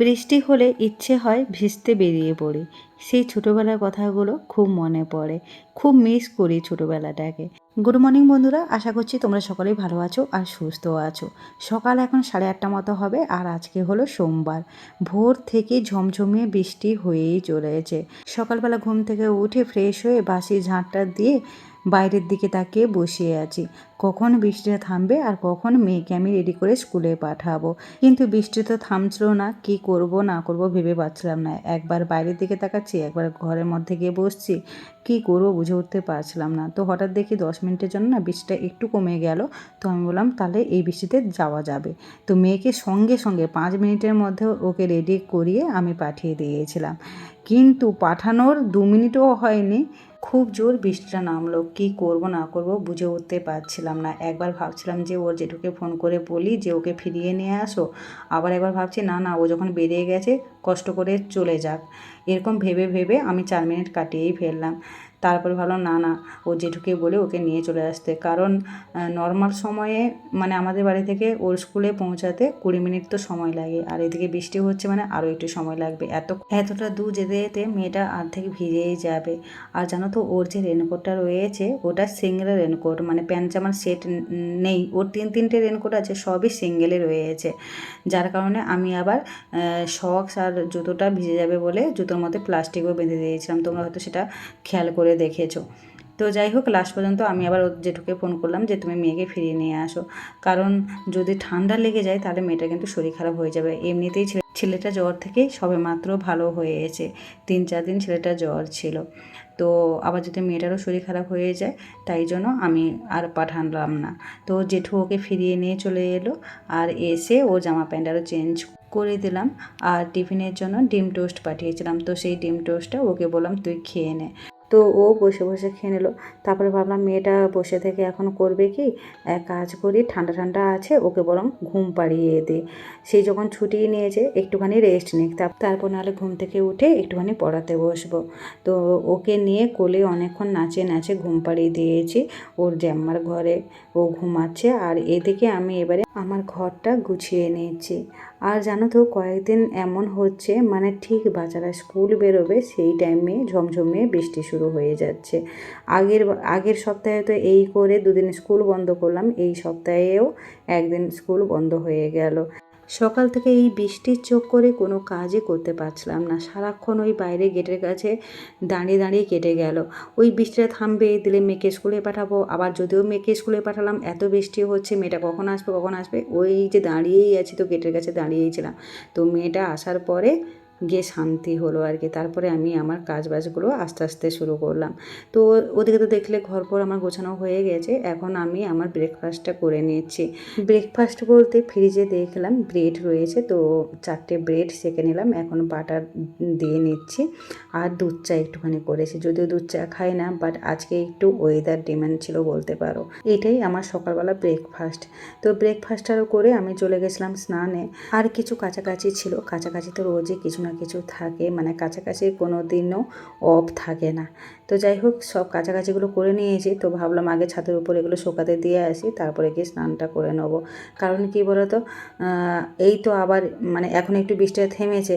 বৃষ্টি হলে ইচ্ছে হয় ভিজতে বেরিয়ে পড়ি। সেই ছোটোবেলার কথাগুলো খুব মনে পড়ে। খুব মিস করি ছোটোবেলাটাকে। গুড মর্নিং বন্ধুরা, আশা করছি তোমরা সকলেই ভালো আছো আর সুস্থ আছো। সকাল এখন সাড়ে আটটা মতো হবে আর আজকে হলো সোমবার। ভোর থেকে ঝমঝমিয়ে বৃষ্টি হয়েই চলেছে। সকালবেলা ঘুম থেকে উঠে ফ্রেশ হয়ে বাসি ঝাঁটটা দিয়ে বাইরের দিকে তাকিয়ে বসে আছি। কখন বৃষ্টিটা থামবে আর কখন মেয়েকে আমি রেডি করে স্কুলে পাঠাবো? কিন্তু বৃষ্টি তো থামছিল না, কি করব, না করব ভেবে পাচ্ছিলাম না। একবার বাইরের দিকে তাকাচ্ছি, একবার ঘরের মধ্যে গিয়ে বসছি, কি করব বুঝে উঠতে পারছিলাম না। তো হঠাৎ দেখি দশ মিনিটের জন্য না বৃষ্টিটা একটু কমে গেল। তো আমি বললাম, তাহলে এই বৃষ্টিতে যাওয়া যাবে। তো মেয়েকে সঙ্গে সঙ্গে পাঁচ মিনিটের মধ্যে ওকে রেডি করিয়ে আমি পাঠিয়ে দিয়েছিলাম। কিন্তু পাঠানোর দু মিনিটও হয়নি। খুব জোর বৃষ্টিটা নামলো। কি করব, না করব বুঝে উঠতে পারছিলাম না। একবার ভাবছিলাম যে ওর জেঠুকে ফোন করে বলি যে ওকে ফিরিয়ে নিয়ে আসো। আবার একবার ভাবছি, না না, ও যখন বেরিয়ে গেছে কষ্ট করে চলে যাক। এরকম ভেবে ভেবে আমি চার মিনিট কাটিয়েই ফেললাম। তারপরে ভাবলাম, না না, ও জেঠুকে বলে ওকে নিয়ে চলে আসতে। কারণ নর্মাল সময়ে মানে আমাদের বাড়ি থেকে ওর স্কুলে পৌঁছাতে কুড়ি মিনিট তো সময় লাগে। আর এদিকে বৃষ্টি হচ্ছে মানে আরও একটু সময় লাগবে। এত, এতটা দূর যেতে যেতে মেয়েটা অর্ধেক ভিজেই যাবে। আর জানো তো, ওর যে রেনকোটটা রয়েছে, ওটা সিঙ্গেল রেনকোট মানে প্যান্ট জামার সেট নেই। ওর তিন, তিনটে রেনকোট আছে, সবই সিঙ্গেলে রয়েছে। যার কারণে আমি আবার শক্স আর জুতোটা ভিজে যাবে বলে জুতোর মধ্যে প্লাস্টিকও বেঁধে দিয়েছিলাম। তোমরা হয়তো সেটা খেয়াল করে দেখেছ। তো যাই হোক লাস্ট পর্যন্ত আমি আবার জেঠুকে ফোন করলাম যে, তুমি মেয়েকে ফিরিয়ে নিয়ে আসো। কারণ যদি ঠান্ডা লেগে যায়, তাহলে মেয়েটা কিন্তু শরীর খারাপ হয়ে যাবে। এমনিতেই ছেলেটা জ্বর থেকে সবেমাত্র ভালো হয়েছে। তিন চার দিন ছেলেটা জ্বর ছিল। তো আবার যদি মেয়েটারও শরীর খারাপ হয়ে যায়, তাই জন্য আমি আর পাঠালাম না। তো জেঠু ওকে ফিরিয়ে নিয়ে চলে এলো আর এসে ও জামা প্যান্ট আরও চেঞ্জ করে দিলাম আর টিফিনের জন্য ডিম টোস্ট পাঠিয়েছিলাম। তো সেই ডিম টোস্টটা ওকে বললাম, তুই খেয়ে নে। তো ও বসে বসে খেয়ে নিল। তারপরে ভাবলাম, মেয়েটা বসে থেকে এখন করবে কি? এক কাজ করি, ঠান্ডা ঠান্ডা আছে, ওকে বরং ঘুম পাড়িয়ে দে। সেই যখন ছুটি নিয়েছে, একটুখানি রেস্ট নিক। তারপর নাহলে ঘুম থেকে উঠে একটুখানি পড়াতে বসবো। তো ওকে নিয়ে কোলে অনেকক্ষণ নাচে নাচে ঘুম পাড়িয়ে দিয়েছি ওর জ্যাম্মার ঘরে। ও ঘুমাচ্ছে আর এদিকে আমি এবারে আমার ঘরটা গুছিয়ে নিয়েছি আর জানো তো, কয়েকদিন এমন হচ্ছে মানে ঠিক বাচ্চারা স্কুল বেরোবে, সেই টাইমে ঝমঝমিয়ে বৃষ্টি শুরু হয়ে যাচ্ছে। আগের আগের সপ্তাহে তো এই করে দুদিন স্কুল বন্ধ করলাম, এই সপ্তাহেও একদিন স্কুল বন্ধ হয়ে গেল। সকাল থেকে এই বৃষ্টির চোখ করে কোনো কাজই করতে পারছিলাম না। সারাক্ষণ ওই বাইরে গেটের কাছে দাঁড়িয়ে দাঁড়িয়ে কেটে গেল। ওই বৃষ্টিটা থামবে, দিলে মেয়েকে স্কুলে পাঠাবো, আবার যদিও মেয়েকে স্কুলে পাঠালাম, এত বৃষ্টি হচ্ছে, মেয়েটা কখন আসবে কখন আসবে? ওই যে দাঁড়িয়েই আছি তো, গেটের কাছে দাঁড়িয়েই ছিলাম। তো মেয়েটা আসার পরে গিয়ে শান্তি হলো আর কি। তারপরে আমি আমার কাজ বাজগুলো আস্তে আস্তে শুরু করলাম। তো ওদিকে তো দেখলে ঘর পর আমার গোছানো হয়ে গেছে। এখন আমি আমার ব্রেকফাস্টটা করে নিচ্ছি। ব্রেকফাস্ট বলতে ফ্রিজে দেখলাম ব্রেড রয়েছে। তো চারটে ব্রেড সেঁকে নিলাম। এখন বাটার দিয়ে নিচ্ছি। আর দুধ চা একটুখানি করেছি। যদিও দুধ চা খাই না বাট আজকে একটু ওয়েদার ডিমান্ড ছিল বলতে পারো। এটাই আমার সকালবেলা ব্রেকফাস্ট তো ব্রেকফাস্টটারও করে আমি চলে গেছিলাম স্নানে। আর কিছু কাছাকাছি ছিল। কাছাকাছি তো রোজই কিছু না কিছু থাকে মানে কাছাকাছি কোনো দিনও অফ থাকে না। তো যাই হোক, সব কাছাকাছিগুলো করে নিয়েছি। তো ভাবলাম আগে ছাদের উপর এগুলো শোকাতে দিয়ে আসি, তারপরে গিয়ে স্নানটা করে নেব। কারণ কি বলতো এই তো আবার মানে এখন একটু বৃষ্টিটা থেমেছে,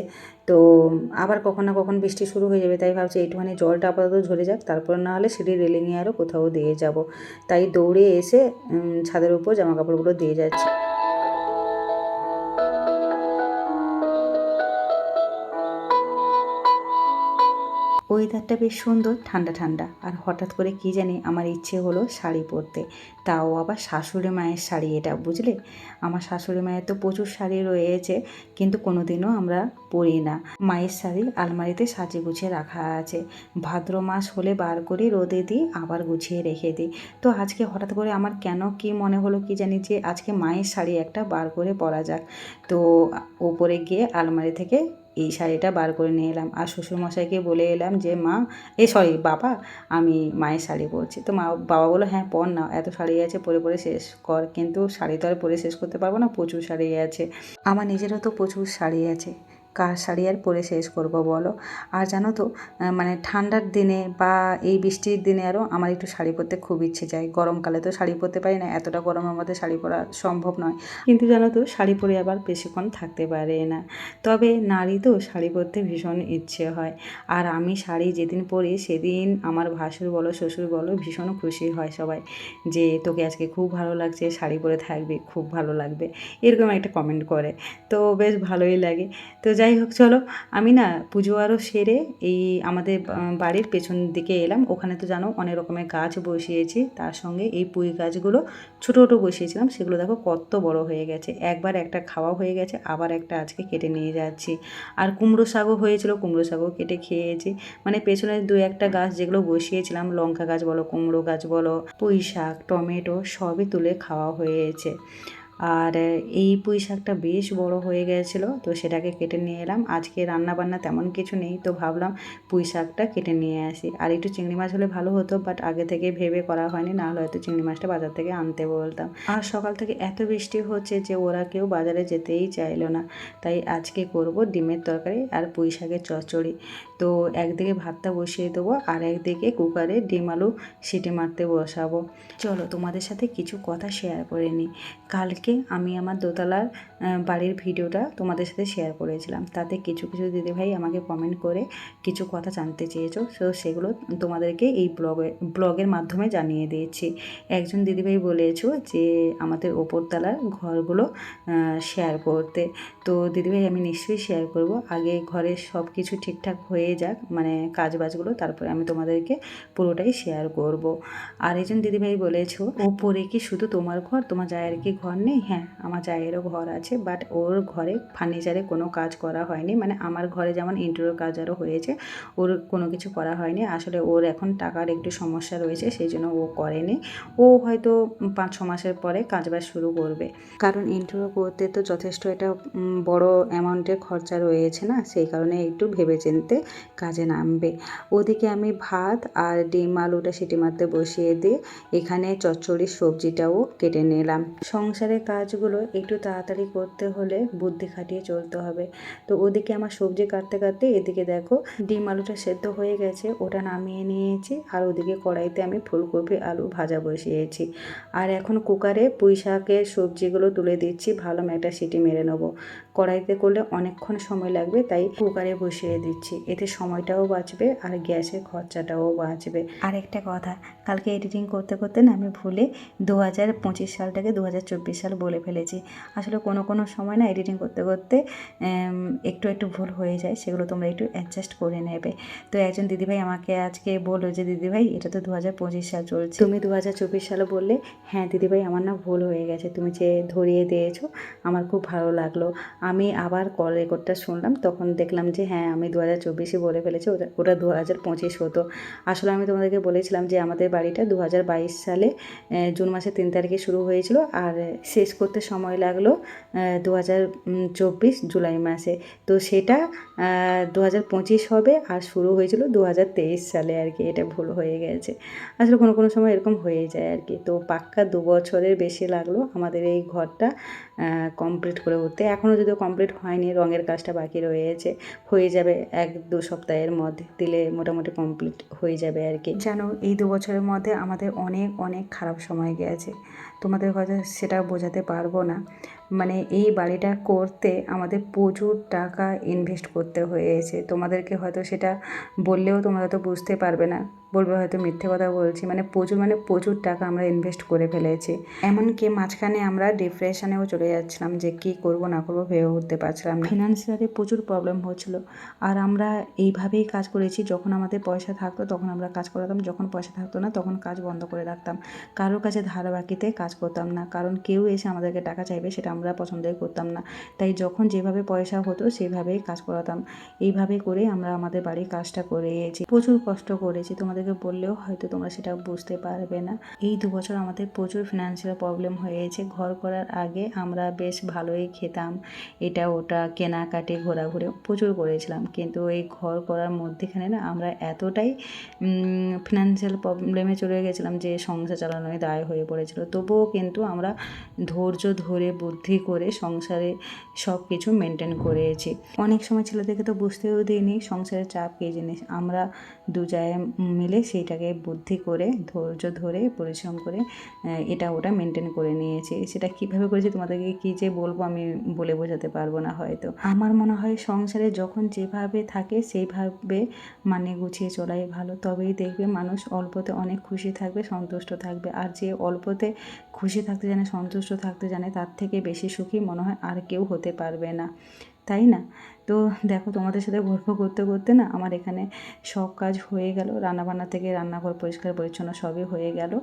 তো আবার কখন না কখন বৃষ্টি শুরু হয়ে যাবে, তাই ভাবছি একটুখানি জলটা আপাতত ঝরে যাক, তারপর না হলে সিঁড়ির রেলিংয়ে আরও কোথাও দিয়ে যাব। তাই দৌড়ে এসে ছাদের উপর জামা কাপড়গুলো দিয়ে যাচ্ছি। ওয়েদারটা বেশ সুন্দর, ঠান্ডা ঠান্ডা। আর হঠাৎ করে কি জানি আমার ইচ্ছে হলো শাড়ি পরতে। তাও আবার শাশুড়ি মায়ের শাড়ি এটা, বুঝলে? আমার শাশুড়ি মায়ের তো প্রচুর শাড়ি রয়েছে, কিন্তু কোনো দিনও আমরা পরি না। মায়ের শাড়ি আলমারিতে সাজিয়ে গুছিয়ে রাখা আছে। ভাদ্র মাস হলে বার করে রোদে দিই, আবার গুছিয়ে রেখে দিই। তো আজকে হঠাৎ করে আমার কেন কি মনে হলো কি জানি যে, আজকে মায়ের শাড়ি একটা বার করে পরা যাক। তো ওপরে গিয়ে আলমারি থেকে এই শাড়িটা বার করে নিয়ে এলাম। আর শ্বশুরমশাইকে বলে এলাম যে, মা, এ সরি, বাবা, আমি মায়ের শাড়ি পরছি। তো মা, বাবা বলো হ্যাঁ পর না, এত শাড়ি আছে, পরে পরে শেষ কর। কিন্তু শাড়ি তো আর পরে শেষ করতে পারব না, প্রচুর শাড়ি আছে। আমার নিজেরও তো প্রচুর শাড়ি আছে। কার শাড়ি আর পরে শেষ করব বলো। আর জানো তো মানে ঠান্ডার দিনে বা এই বৃষ্টির দিনে আরও আমার একটু শাড়ি পরতে খুব ইচ্ছে যায়। গরমকালে তো শাড়ি পরতে পারি না, এতটা গরমের মধ্যে শাড়ি পরা সম্ভব নয়। কিন্তু জানো তো, শাড়ি পরে আবার বেশিক্ষণ থাকতে পারে না। তবে নারী তো শাড়ি পরতে ভীষণ ইচ্ছে হয়। আর আমি শাড়ি যেদিন পরি সেদিন আমার ভাসুর বলো, শ্বশুর বলো ভীষণ খুশি হয় সবাই যে তোকে আজকে খুব ভালো লাগছে, শাড়ি পরে থাকবি, খুব ভালো লাগবে, এরকম একটা কমেন্ট করে। তো বেশ ভালোই লাগে। তো যাই হোক, চলো। আমি না পুজো আরও সেরে এই আমাদের বাড়ির পেছন দিকে এলাম। ওখানে তো জানো অনেক রকমের গাছ বসিয়েছি। তার সঙ্গে এই পুঁই গাছগুলো ছোটো ছোটো বসিয়েছিলাম। সেগুলো দেখো কত বড় হয়ে গেছে। একবার একটা খাওয়া হয়ে গেছে, আবার একটা আজকে কেটে নিয়ে যাচ্ছি। আর কুমড়ো শাকও হয়েছিল, কুমড়ো শাকও কেটে খেয়েছি। মানে পেছনের দু একটা গাছ যেগুলো বসিয়েছিলাম, লঙ্কা গাছ বলো, কুমড়ো গাছ বলো, পুঁই শাক, টমেটো সবই তুলে খাওয়া হয়েছে। আর এই পুঁই শাকটা বেশ বড় হয়ে গেছিল, তো সেটাকে কেটে নিয়ে এলাম। আজকে রান্না বান্না তেমন কিছু নেই, তো ভাবলাম পুঁই শাকটা কেটে নিয়ে আসি। আর একটু চিংড়ি মাছ হলে ভালো হতো বাট আগে থেকে ভেবে করা হয়নি, না হলে হয়তো চিংড়ি মাছটা বাজার থেকে আনতে বলতাম। আর সকাল থেকে এত বৃষ্টি হচ্ছে যে ওরা কেউ বাজারে যেতেই চাইলো না, তাই আজকে করব ডিমের তরকারি আর পুঁই শাকের চচ্চড়ি। তো একদিকে ভাতটা বসিয়ে দেবো আর একদিকে কুকারে ডিম আলু সিটি মারতে বসাবো। চলো তোমাদের সাথে কিছু কথা শেয়ার করে নিই। কালকে আমি আমার দোতলার বাড়ির ভিডিওটা তোমাদের সাথে শেয়ার করেছিলাম। তাতে কিছু কিছু দিদিভাই আমাকে কমেন্ট করে কিছু কথা জানতে চেয়েছো। তো সেগুলো তোমাদেরকে এই ব্লগে ব্লগের মাধ্যমে জানিয়ে দিয়েছি। একজন দিদিভাই বলেছ যে আমাদের ওপরতলার ঘরগুলো শেয়ার করতে। তো দিদিভাই আমি নিশ্চয়ই শেয়ার করব। আগে ঘরের সব কিছু ঠিকঠাক হয়ে যাক মানে কাজ বাজগুলো তারপরে আমি তোমাদেরকে পুরোটাই শেয়ার করব। আর একজন দিদিভাই বলেছ ওপরে কি শুধু তোমার ঘর? তোমার জায়ের কি ঘর নেই? হ্যাঁ আমার জায়েরও ঘর আছে বাট ওর ঘরে ফার্নিচারে কোনো কাজ করা হয়নি। মানে আমার ঘরে যেমন ইন্টেরিয়র কাজ আরও হয়েছে ওর কোনো কিছু করা হয়নি। আসলে ওর এখন টাকার একটু সমস্যা রয়েছে সেই জন্য ও করেনি। ও হয়তো পাঁচ ছ মাসের পরে কাজবাজ শুরু করবে। কারণ ইন্টারভিউ করতে তো যথেষ্ট উম, বড় অ্যামাউন্টের খরচা রয়েছে না? সেই কারণে একটু ভেবেচিন্তে কাজে নামবে। ওদিকে আমি ভাত আর ডিম আলুটা সিটি মারতে বসিয়ে দিয়ে এখানে চচ্চড়ির সবজিটাও কেটে নিলাম। সংসারের কাজগুলো একটু তাড়াতাড়ি করতে হলে বুদ্ধি খাটিয়ে চলতে হবে। তো ওদিকে আমার সবজি কাটতে কাটতে এদিকে দেখো ডিম আলুটা সেদ্ধ হয়ে গেছে, ওটা নামিয়ে নিয়েছি আর ওদিকে কড়াইতে আমি ফুলকপি আলু ভাজা বসিয়েছি। আর এখন কুকারে পুঁই শাকের সবজিগুলো তুলে দিচ্ছি, ভালো একটা সিটি মেরে নেব। কড়াইতে করলে অনেকক্ষণ সময় লাগবে, তাই কুকারে বসিয়ে দিচ্ছি। এতে সময়টাও বাঁচবে আর গ্যাসের খরচাটাও বাঁচবে। আর একটা কথা, কালকে এডিটিং করতে করতে না আমি ভুলে দু হাজার পঁচিশ সালটাকে দু হাজার চব্বিশ সাল বলে ফেলেছি। আসলে কোনো কোনো সময় না এডিটিং করতে করতে একটু একটু ভুল হয়ে যায়, সেগুলো তোমরা একটু অ্যাডজাস্ট করে নেবে। তো একজন দিদিভাই আমাকে আজকে বলল যে, দিদিভাই, এটা তো দু হাজার পঁচিশ সাল চলছে। তুমি দু হাজার চব্বিশ সালে বললে হ্যাঁ দিদিভাই, আমার না ভুল হয়ে গেছে, তুমি যে ধরিয়ে দিয়েছ, আমার খুব ভালো লাগল। আমি আবার কল রেকর্ডটা শুনলাম, তখন দেখলাম যে হ্যাঁ আমি দু হাজার চব্বিশে বলে ফেলেছি, ওটা ওটা দু হাজার পঁচিশ হতো। আসলে আমি তোমাদেরকে বলেছিলাম যে আমাদের বাড়িটা দু হাজার বাইশ সালে জুন মাসের তিন তারিখে শুরু হয়েছিল, আর শেষ করতে সময় লাগল দু হাজার চব্বিশ জুলাই মাসে। তো সেটা দু হাজার পঁচিশ হবে, আর শুরু হয়েছিল দু হাজার তেইশ সালে আর কি, এটা ভুল হয়ে গেছে। আসলে কোনো কোনো সময় এরকম হয়ে যায় আর কি। তো পাক্কা দু বছরের বেশি লাগল আমাদের এই ঘরটা কমপ্লিট করে উঠতে। এখনও যদিও কমপ্লিট হয়নি, রঙের কাজটা বাকি রয়েছে। হয়ে যাবে এক দু সপ্তাহের মধ্যে, দিলে মোটামুটি কমপ্লিট হয়ে যাবে আর কি। জানো এই দু বছরের মধ্যে আমাদের অনেক অনেক খারাপ সময় গেছে। তোমাদের হয়তো সেটা বোঝাতে পারব না। মানে এই বাড়িটা করতে আমাদের প্রচুর টাকা ইনভেস্ট করতে হয়েছে। তোমাদেরকে হয়তো সেটা বললেও তোমরা হয়তো বুঝতে পারবে না। বলবে হয়তো মিথ্যে কথা বলছি মানে প্রচুর মানে প্রচুর টাকা আমরা ইনভেস্ট করে ফেলেছি। এমনকি মাঝখানে আমরা ডিপ্রেশনেও চলে যাচ্ছিলাম যে কী করব, না করব ভেবে উঠতে পারছিলাম ফিনান্সিয়ালি প্রচুর প্রবলেম হচ্ছিল। আর আমরা এইভাবেই কাজ করেছি, যখন আমাদের পয়সা থাকতো তখন আমরা কাজ করতাম, যখন পয়সা থাকতো না তখন কাজ বন্ধ করে রাখতাম। কারোর কাছে ধার বাকিতে কাজ করতাম না, কারণ কেউ এসে আমাদেরকে টাকা চাইবে সেটা আমরা পছন্দই করতাম না। তাই যখন যেভাবে পয়সা হতো সেভাবেই কাজ করাতাম। এইভাবে করে আমরা আমাদের বাড়ির কাজটা করেছি। প্রচুর কষ্ট করেছি। তোমাদেরকে বললেও হয়তো তোমরা সেটা বুঝতে পারবে না। এই দু বছর আমাদের প্রচুর ফিনান্সিয়াল প্রবলেম হয়েছে। ঘর করার আগে আমরা বেশ ভালোই খেতাম। এটা, ওটা, কেনাকাটি ঘোরাঘুরি প্রচুর করেছিলাম। কিন্তু এই ঘর করার মধ্যেখানে না আমরা এতটাই ফিনান্সিয়াল প্রবলেমে চলে গেছিলাম যে সংসার চালানোয় দায় হয়ে পড়েছিল। তবুও কিন্তু আমরা ধৈর্য ধরে, বুদ্ধি করে সংসারে সব কিছু মেনটেন করেছি। অনেক সময় ছেলেদেরকে তো বুঝতেও দিইনি সংসারের চাপ কী জিনিস? আমরা দু জায় মিলে সেইটাকে বুদ্ধি করে, ধৈর্য ধরে, পরিশ্রম করে এটা ওটা মেনটেন করে নিয়েছি। সেটা কীভাবে করেছি তোমাদেরকে কী যে বলব আমি বলে বোঝাতে পারব না হয়তো। আমার মনে হয় সংসারে যখন যেভাবে থাকে সেইভাবে মানে গুছিয়ে চলাই ভালো। তবেই দেখবে মানুষ অল্পতে অনেক খুশি থাকবে, সন্তুষ্ট থাকবে। আর যে অল্পতে খুশি থাকতে জানে, সন্তুষ্ট থাকতে জানে, তার থেকে বেশি সুখী মনে হয় আর কেউ হতে পারবে না। তাই না? তো দেখো তোমাদের সাথে গল্প করতে করতে না আমার এখানে সব কাজ হয়ে গেল। রান্নাবান্না থেকে রান্নাঘর পরিষ্কার পরিচ্ছন্ন সবই হয়ে গেল।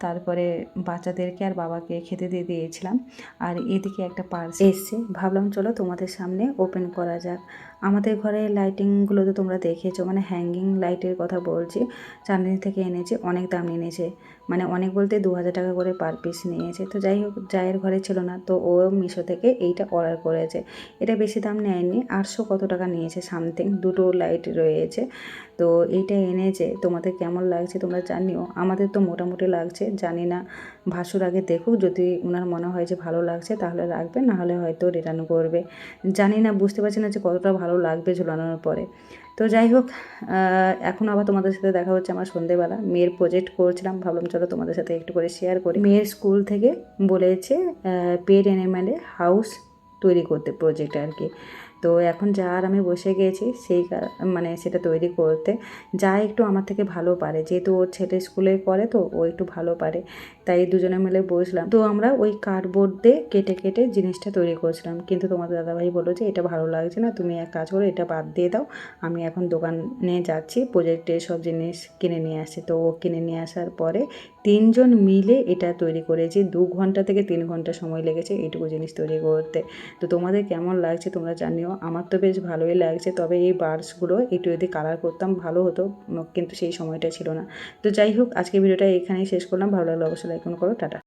তারপরে বাচ্চাদেরকে আর বাবাকে খেতে দিয়ে দিয়েছিলাম। আর এদিকে একটা পার্স এসছে। ভাবলাম চলো তোমাদের সামনে ওপেন করা যাক। আমাদের ঘরে লাইটিংগুলো তো তোমরা দেখেছ মানে হ্যাঙ্গিং লাইটের কথা বলছি। চাঁদনি থেকে এনেছে, অনেক দাম নিয়েছে। মানে অনেক বলতে দু হাজার টাকা করে পার পিস নিয়েছে। তো যাই হোক, জায়ের ঘরে ছিল না, তো ও মিশো থেকে এইটা অর্ডার করেছে। এটা বেশি দাম নেয়নি। আটশো কত টাকা নিয়েছে, সামথিং, দুটো লাইট রয়েছে। তো এইটা এনেছে তোমাদের কেমন লাগছে তোমরা জানিও। আমাদের তো মোটামুটি লাগছে, জানি না, ভাসুর আগে দেখুক, যদি ওনার মনে হয় যে ভালো লাগছে তাহলে রাখবে না হলে হয়তো রিটার্ন করবে। জানি না, বুঝতে পারছি না যে কতটা ভালো লাগবে ঝুলানোর পরে। তো যাই হোক এখন আবার তোমাদের সাথে দেখা হচ্ছে আমার সন্ধেবেলা। মেয়ের প্রজেক্ট করছিলাম, ভাবলাম চলো তোমাদের সাথে একটু করে শেয়ার করি। মেয়ের স্কুল থেকে বলেছে পেড অ্যানিম্যালে হাউস তৈরি করতে প্রজেক্ট আর কি। তো এখন যা আর আমি বসে গিয়েছি সেই মানে সেটা তৈরি করতে। যা একটু আমার থেকে ভালো পারে, যেহেতু ওর ছেলে স্কুলে পড়ে তো ও একটু ভালো পারে। তাই দুজনে মিলে বসলাম। তো আমরা ওই কার্ডবোর্ড দিয়ে কেটে কেটে জিনিসটা তৈরি করছিলাম। কিন্তু তোমাদের দাদাভাই বলো যে, এটা ভালো লাগছে না, তুমি এক কাজ করো, এটা বাদ দিয়ে দাও। আমি এখন দোকানে যাচ্ছি প্রজেক্টের সব জিনিস কিনে নিয়ে আসছি। তো ও কিনে নিয়ে আসার পরে তিনজন মিলে এটা তৈরি করেছি। দু ঘণ্টা থেকে তিন ঘণ্টা সময় লেগেছে এইটুকু জিনিস তৈরি করতে। তো তোমাদের কেমন লাগছে তোমরা জানিও। আমার তো বেশ ভালোই লাগছে, তবে এই বার্ডসগুলো একটু যদি কালার করতাম ভালো হতো, কিন্তু সেই সময়টা ছিল না। তো যাই হোক আজকে ভিডিওটা এখানেই শেষ করলাম। ভালো লাগল অবশ্যই লাইক করো টাটা।